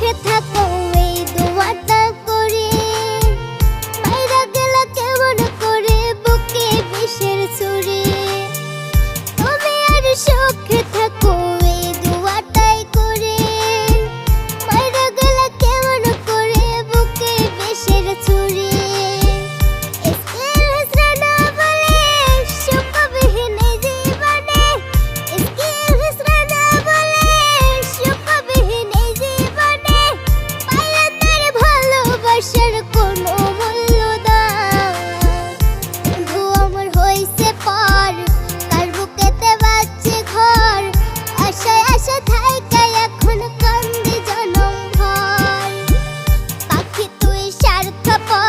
깨끗한 support